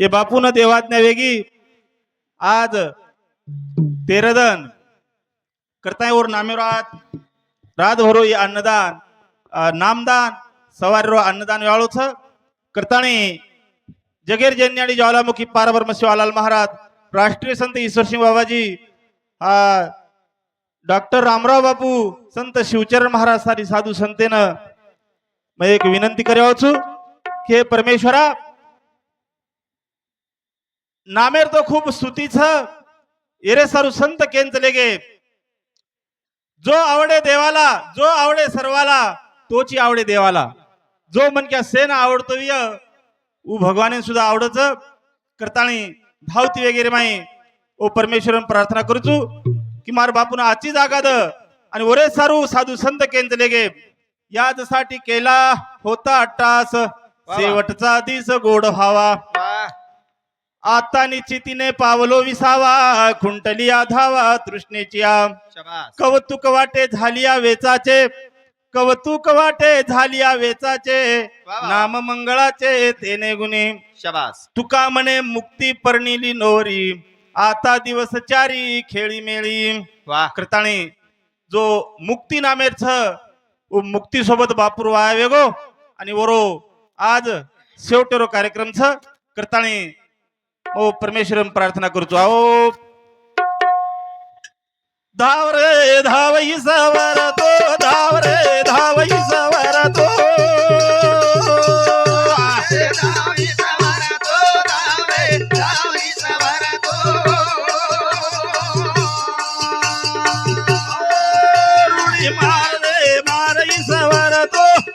हे बापून देवाज्ञा वेगी. आज तेरदन करतायवर नामेरात. रात भरो ये अन्नदान. नामदान. सवार रो अन्नदान वेळोच करताने जगेर जैन्य आणि ज्वालामुखी पारब्रह्म शिवालाल महाराज. राष्ट्रीय संत ईश्वर सिंह बाबाजी. डॉक्टर रामराव बापू संत शिवचरण महाराज सारी साधू संतेनं. मैं एक विनंती करियो छु के परमेश्वरा नामेर तो खूप स्तुतीचं एरे सारू संत केंचले गे जो आवडे देवाला जो आवडे सर्वाला तोची आवडे देवाला. जो मनक्या सेन आवडतो उ भगवाने सुद्धा आवडच करताळी धावती वगैरे माई ओ परमेश्वर प्रार्थना करतो की मार बापून आजची जागा द. आणि ओरे सारू साधू संत केंचले गे याजसाठी केला होता अट्टास शेवटचा दिस गोड व्हावा. आता निश्चितीने पावलो विसावा खुंटलिया धावा तृष्णेची आ. शाबास. कौतुक वाटे झालिया वेचाचे. कौतुक वाटे झालिया वेचाचे. नाम मंगळाचे तेने गुणे. शाबास. तुका म्हणे मुक्ती पर्णिली नोरी. आता दिवस चारी खेळी मेळी. वा. करताणी जो मुक्ती उ मुक्ती सोबत बापूर वाया वेगो. आणि वरो आज शेवटेरो कार्यक्रम छ करताणी ओ परमेश्वरन प्रार्थना करतो. आओ. धाव रे धावई सवर तो धाव रे धावई सवर तो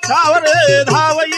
धाव रे धावई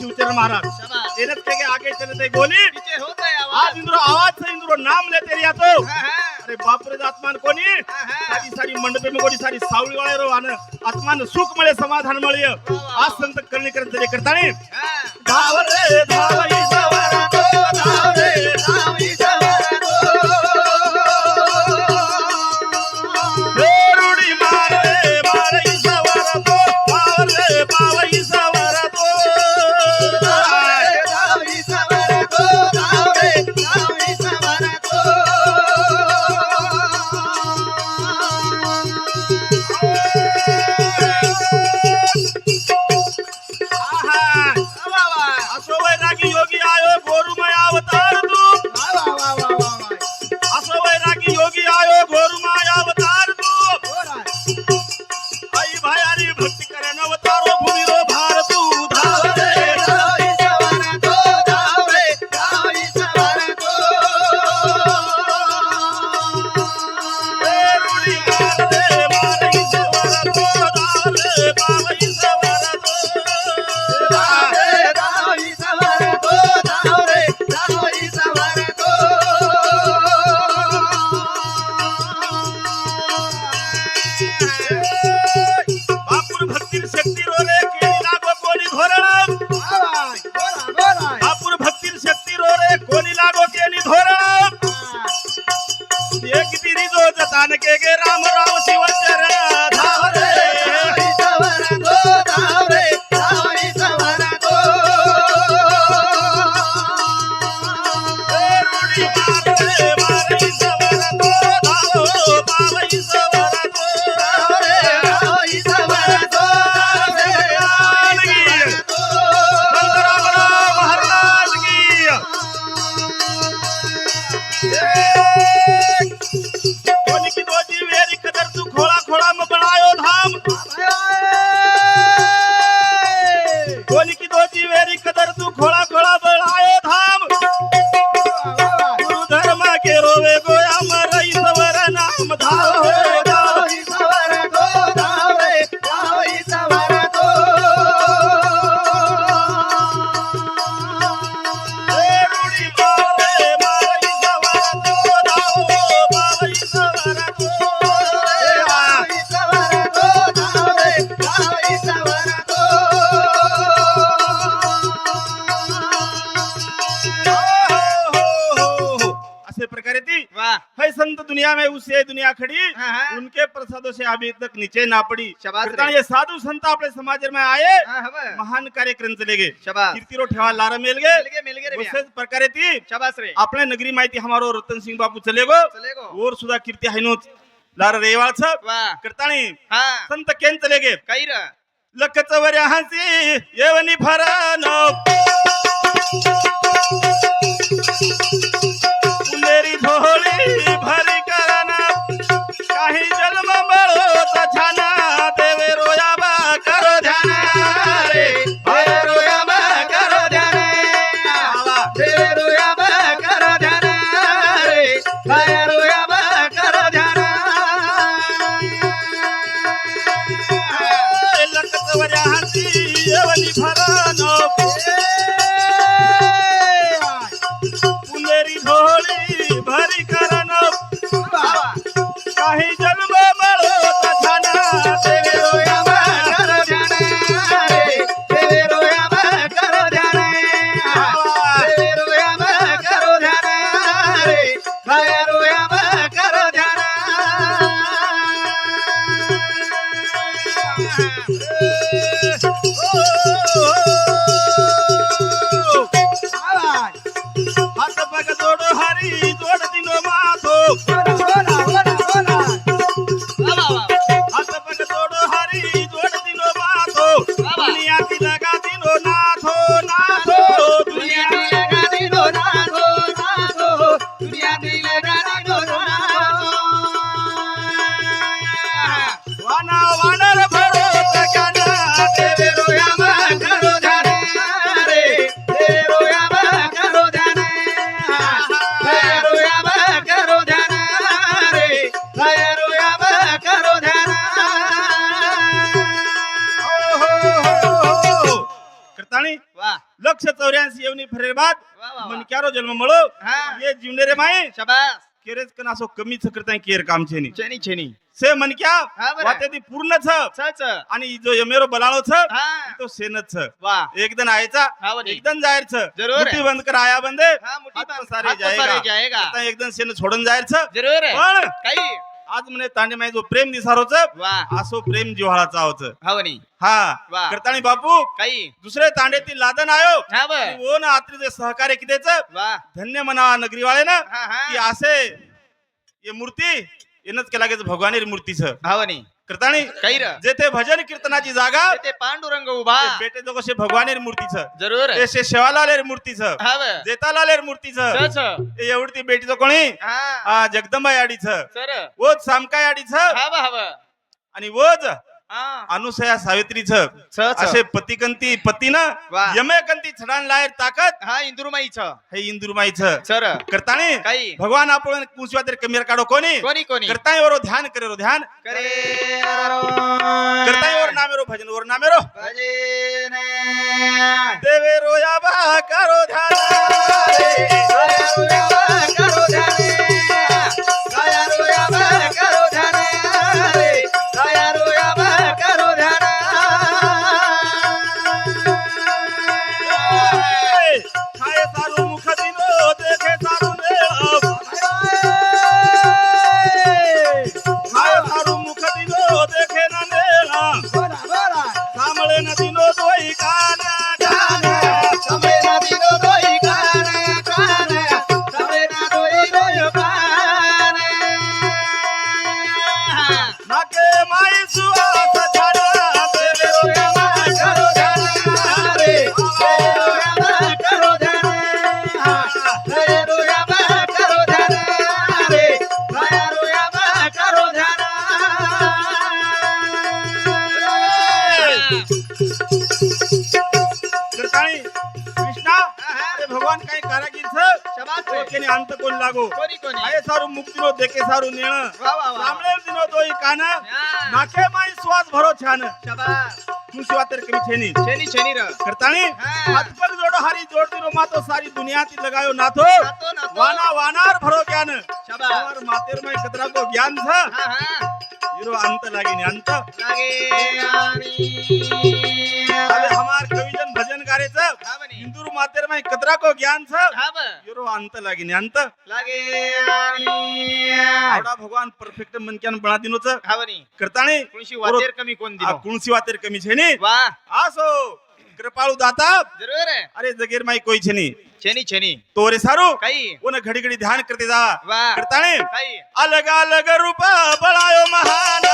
शिवचरण महाराज. एनत के आगे चले ते गोली आज इंद्रो आवाज से इंद्रो नाम लेते रिया तो अरे बापरे आत्मान कोणी? सारी सारी मंडपे में गोडी सारी सावळी वाळे रो आन आत्मान सुख मळे समाधान मळे आज संत करणी करत तरी करताणी धाव रे धाव कोणी लागो केली धोरण? एक बिरी जो जतान के गे राम. है संत दुनिया में उसे दुनिया खड़ी हाँ, हाँ। उनके प्रसादों से अभी तक नीचे ना पड़ी. कीर्तन ये साधु संत आपले समाज में आए हाँ. महान कार्यक्रम चले गे शाबास. कीर्तिरो ठेवा लारा मेल गए। प्रकारे ती रे। आपल्या नगरी माहिती हमारो रतन सिंग बापू चले गो। और सुद्धा कीर्ती आहे नोच लारा रेवाळ कीर्ताणी हा। संत केन चले गे काही लखच वऱ्या हसी येवनी फरानो जन्म मळो हा. ये जीवने रे माई. शाबास. केरेच कन असो कमी करताय केर काम छेनी छेनी छेनी. से मनक्या हा बरं. वाते ती पूर्ण छ. सच आणि जो यमेरो बलाळो छ हा. तो सेनच छ. वा. एकदन आयचा बनी. एकदम जाहीर छ. जरूर. मुट्ठी बंद कर आया बंदे. हा, हात बंद. पसारे जाएगा. आता एकदम सेन सोडून जाहीर छ. जरूर पण काही आज म्हणे तांडे माई जो प्रेम दिसारोच वा. असो प्रेम जिव्हाळाचा हवनी हा वा. करताणी बापू काही. दुसरे तांडेतील लादन आयो. हा बर. ओ ना आत्रीचे सहकार्य कितेच वा. धन्य म्हणा नगरीवाळे ना हा. की हा असे ये मूर्ती येणच केला गेच भगवानेर मूर्तीच. हवनी करताणी काही जेथे भजन कीर्तनाची जागा ते पांडुरंग उभा. बेटे जो कसे भगवानेर मूर्तीच. जरूर. ते शे शेवालालेर मूर्तीच. हा जेतालालेर मूर्तीच. एवढी ती बेटीचं कोणी? हा. जगदंबा याडीच सर ओज सामका याडीच हा आणि ओज हा अनुसया सावित्रीच असे पतिकंती पतीनं वा. यमेकंती छडान लायर ताकद. हा इंदुरुमाईच हे इंदुरमाईच सर करताणी काही. भगवान आपण कुसव्या तरी कमीर काढो. कोणी? कोणी कोणी? करताय वरो ध्यान करेरो ध्यान. करे करताय वर नामेरो भजन वर नामेरो भजन. देवेरो या बा करो ध्यान. करो ध्यान. नाके माई श्वास भरो छान. शाबास. तुझी वातर कमी छेनी. शनी शनी र. करताणी हा. हात पग जोडो हारी जोड दिनो मातो सारी दुनिया ती लगायो नाथो वाना वानार भरो ज्ञान. शाबास. सवार मातेर माई कतरा को ज्ञान था हा हा. इरो हा माई कतरा को ज्ञान था हा ब इरो अंत? लागे आवडा भगवान परफेक्ट बना दिनोच हा बनी करताणी? कोणशी वातेर कमी कोण आ दिलो कुणसी वातेर कमी छेनी वा. आसो. कृपाळू दाता. जरूर आहे. अरे जगेर माई कोई छेनी छेनी छेनी तोरे सारू? काही उन घडी घडी ध्यान करते जा. वा. करताणे? काही अलग अलग रूप बळायो महान।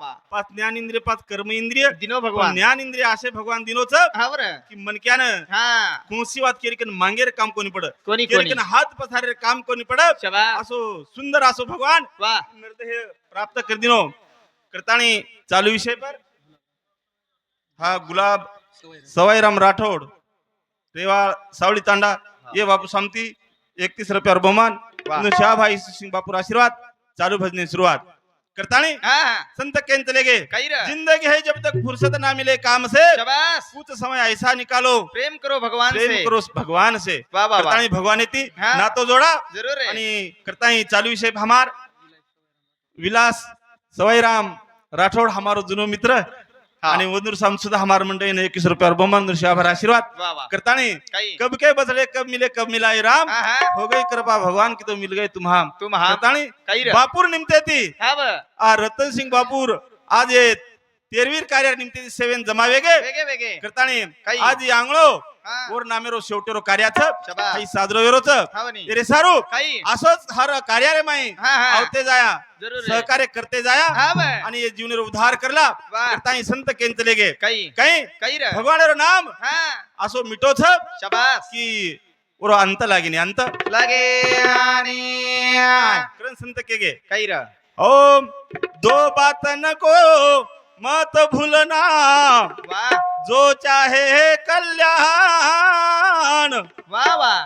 पाच ज्ञान इंद्रिय पाच कर्म इंद्रिय दिनो भगवान. ज्ञान इंद्रिय असे भगवान दिनोच हा बरं. की मनक्यानं हा. कुणसी वात केरिकन मांगेर काम कोणी पड कोणी कोणी? केरिकन हात पसारे काम कोणी पडत? शबास. असो सुंदर असो भगवान. वाह निर्देह प्राप्त कर दिनो करताणी चालू विषय पर. हा गुलाब सवाईराम राठोड रेवाळ सावळी तांडा ये बापू सामती एकतीस रुपयावर बहुमान. वाह. शहाभाई सिंग बापूर आशीर्वाद. चालू भजने सुरुवात. करताणी हा हा संत केन चले गए जिंदगी है जब तक फुर्सत ना मिले काम से। कुछ समय ऐसा निकालो। प्रेम करो भगवान प्रेम से. करो भगवान से। करताणी भगवान येती। हा. नातो जोडा. जरूर आणि करताही चालू विषय हमार. विलास सवाईराम राठोड हमारो जुनो मित्र. हा. आणि वंदूर साम सुद्धा हमार मंडळी ने एकवीस रुपयावर बमन आशीर्वाद। वाह वाह। करताणी काही कब के बदले कब मिले कब मिला राम। हा हा। हो गई कृपा भगवान की तो मिल गए तुम्हा तुम हा करताणी काही र। बापूर निमते ती हा आ रतन सिंग बापूर आज ये तेरवीर कार्य निमते सेवेन जमावे गे वेगे वेगे. करताणी काही. आज यांगळो हा. ओर नामेरो शेवटेरो कार्याचं काही साजरो वेरोच. रे सारू काही. असंच हर कार्यारे माई हा हा. आवते जाया. जरूर. आहे सहकार्य करते जाया. हा ब. आणि ये जीवनेर उद्धार करला. करताही संत केंचले गे काही. काही? काही र. भगवानेरो नाम? हा. असो मिटोच? शबास. की ओरो अंत लागिने अंत? लागे आणि करण संत के गे काही र. ओम दो बात नको. मत भूलना जो चाहे कल्याण. वा वा.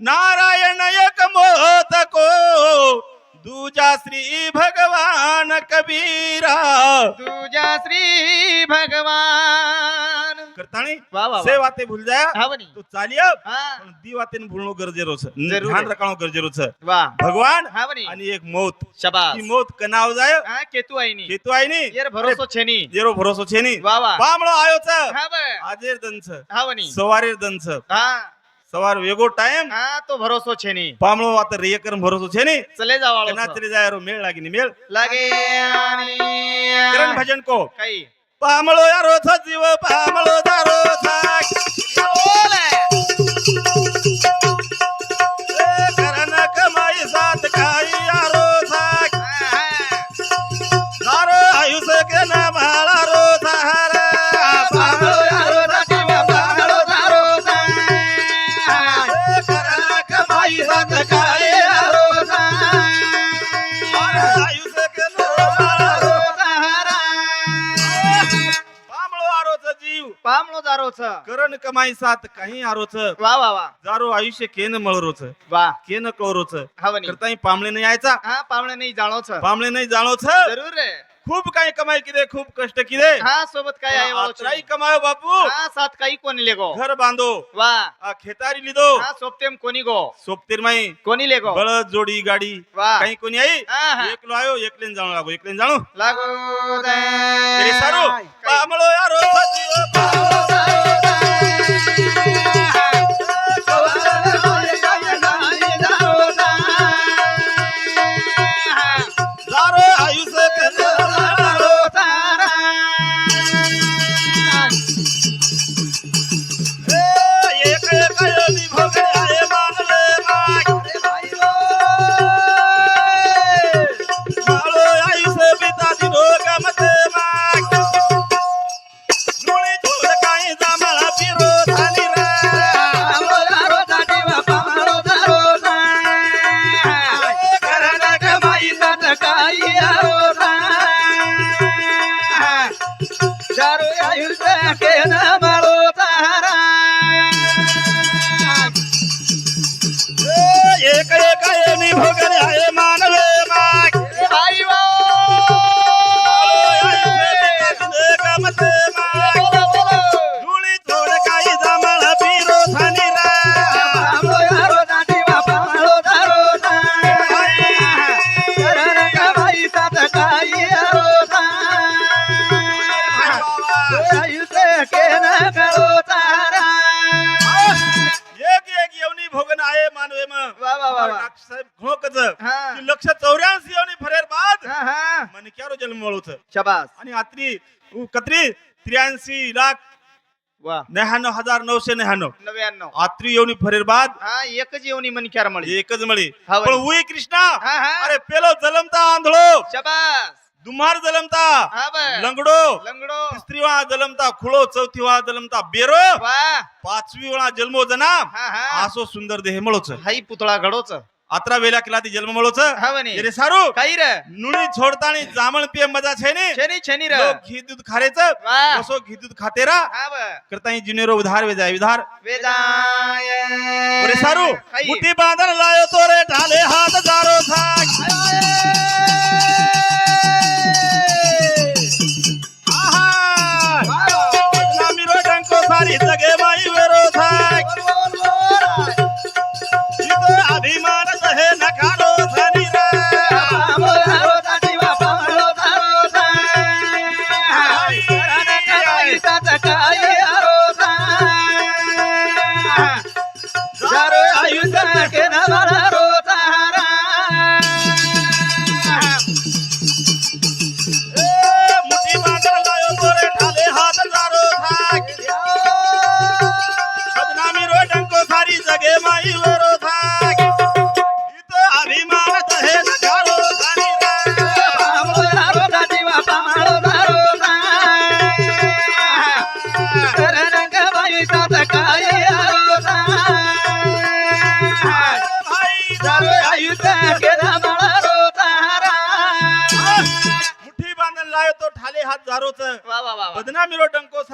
नारायण एक मोत को. दूजा श्री भगवान कबीरा. तुझ्या श्री भगवान. करताणी वा वा से वाते भूल जाया. हा बनी तो चालिय हा. पण दी वाते भूलणं गरजेचं जरूर. ध्यान. रखणं गरजेचं वा. भगवान हा बनी आणि एक मौत. शबास. ती मौत कनाव जाय? हा केतू आहे नी हेतू आहे नी येर भरोसो छेनी. जेरो भरोसो छे नी वा वा. पामळो आयोच. आजेर दंच. हा बनी सवारेर दंच. हा. सवार वेगो टाइम हा तो भरोसो छेनी. पामळो आता रेयकर भरोसो छे नी चले जावा कना चले जाय रो मेळ लागिनी मेळ. लागे करण भजन को. काही. यारो था जीव पामळो दारो था बोल कमाई साथ काही आरोच. वा वा वा. जारो आयुष्य केन मळरोच. वा. केन कळरोच. हवनी करताही पामळे नाही यायचा? हा पाहुणे नाही जाणोच पामळे नाही जाणोच जरूर रे. खूप काही कमाई किदे खूप कष्ट किदे हा सोबत काय आहे वाळूचे? आत्राई कमायो बापू. हा सात काही कोणी लेगो. घर बांधो. वा. खेतारी लिदो. हा सोबतेम कोणी गो. सोपतीर माई. कोणी लेगो. बळद जोडी गाडी. वा. काही कोणी आई? हा, हा. एकलो आयो एकलेन जाणू लागो एकलेन जाणू लागो सारू पामळो यारो पामळो लक्ष चौऱ्याऐंशी येवनी फरेर बाद हा, हा. मन क्यारो जन्म मळूच शाबास. आणि आत्री उ कत्री त्र्याऐंशी लाख वा. हजार नऊशे नव्याण्णव. नव्याण्णव. आत्री येवनी फरेर बाद. हा एकच येऊन मनक्यार मळी. एकच मळी. हा पण. उई कृष्णा. हा हा. अरे पेलो जलमता आंधळो. शाबास. दुमार जलमता. हा लंगडो. लंगडो. तिसरी वेळा जलमता खुळो चौथी वेळा जलमता बेरो. वा. पाचवी वेळा जन्मो जना हा हा. आसो सुंदर देह मळोच. हाई पुतळा घडोच. अतरा वेला केला ती जन्म मळोच हा बनी रे सारू काही रे. नुणी छोडतानी जामण पिय मजा छे ने शनी शनी रे. लोक घी दूध खारेच वा. असो घी दूध खातेरा हा बर. करताई जुनेरो उधार वे जाय उधार वेदाय. रे सारू. मुठी बांधन लायो तो रे ढाले हात जारो थाक आहा बदनामी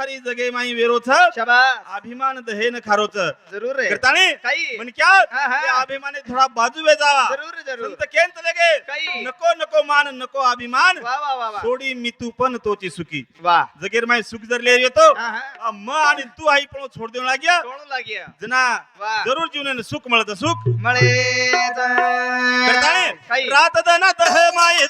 सारी जगे माई वेरोच शाबास अभिमान दहे न खारोच। जरूर रे। करतानी? काही म्हण क्या? हा, हा. त्या अभिमाने थोडा बाजू वे जावा। जरूर जरूर। संत केंत लगे? काही. नको नको मान नको अभिमान। वा वा वा वा सोडी मी तू पण तोची सुखी। वा जगेर माई सुख जर ले येतो हा, हा. आ, म आणि तू आई पण छोड देऊ लाग्या। लाग्या। जना जरूर जीवन सुख मिळत सुख मळे करतानी? काही रात दना दह माये